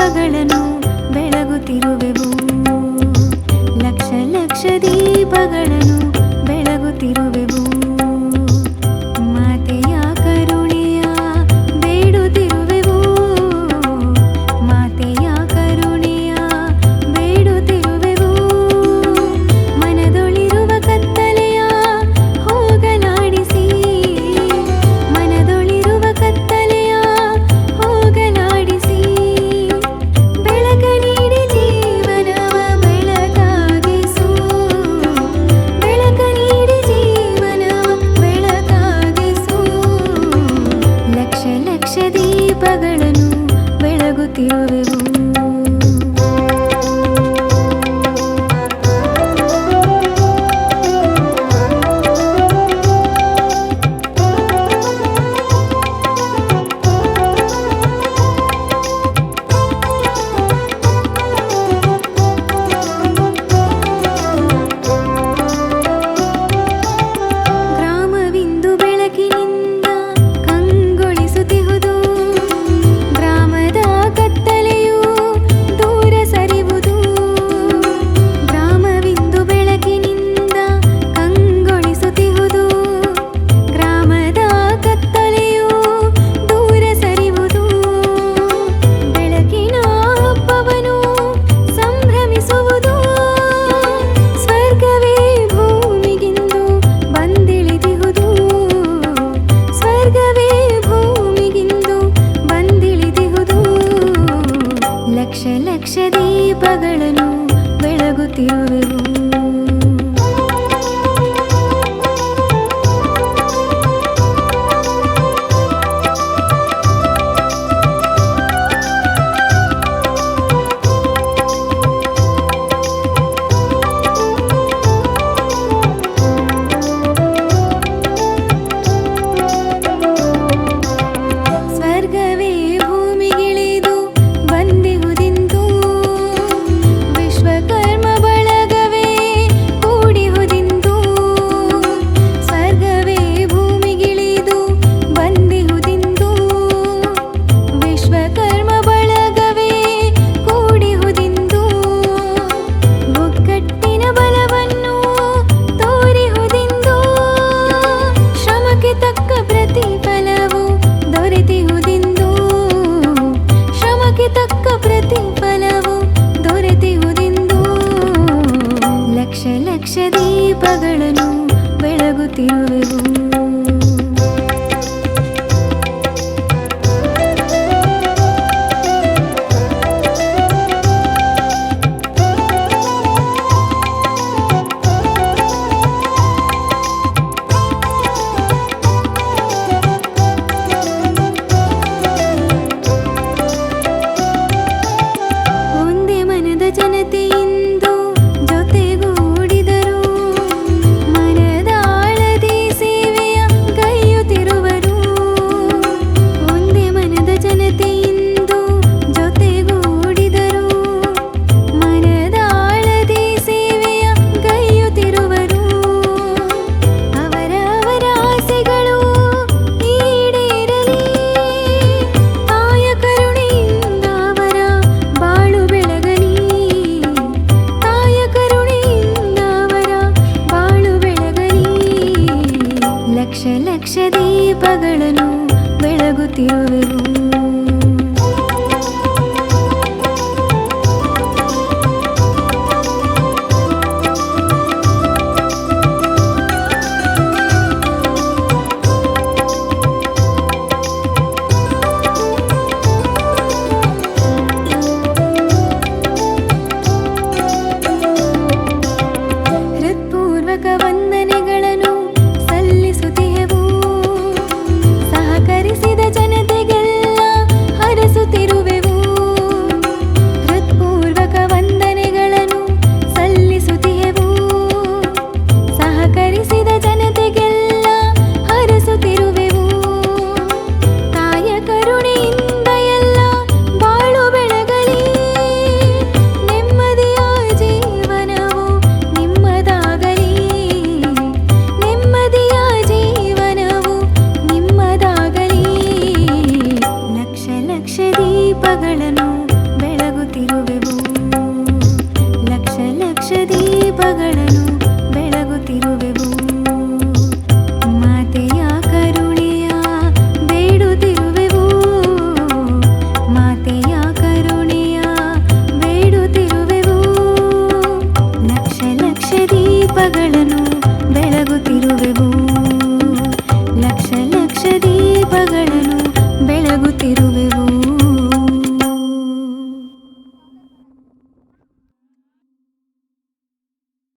ದೀಪಗಳನ್ನು ಬೆಳಗುತ್ತಿರುವೆವು. ಲಕ್ಷ ಲಕ್ಷ ದೀಪಗಳನ್ನು ಲಕ್ಷ ಲಕ್ಷ ದೀಪಗಳನ್ನು ಬೆಳಗುತ್ತಿರುವೆವು ಲಕ್ಷ ಲಕ್ಷ ದೀಪಗಳನ್ನು ಬೆಳಗುತ್ತಿರುವೆವು. ದೀಪಗಳನ್ನು ಬೆಳಗುತ್ತಿರುವೆವು. partido de luz.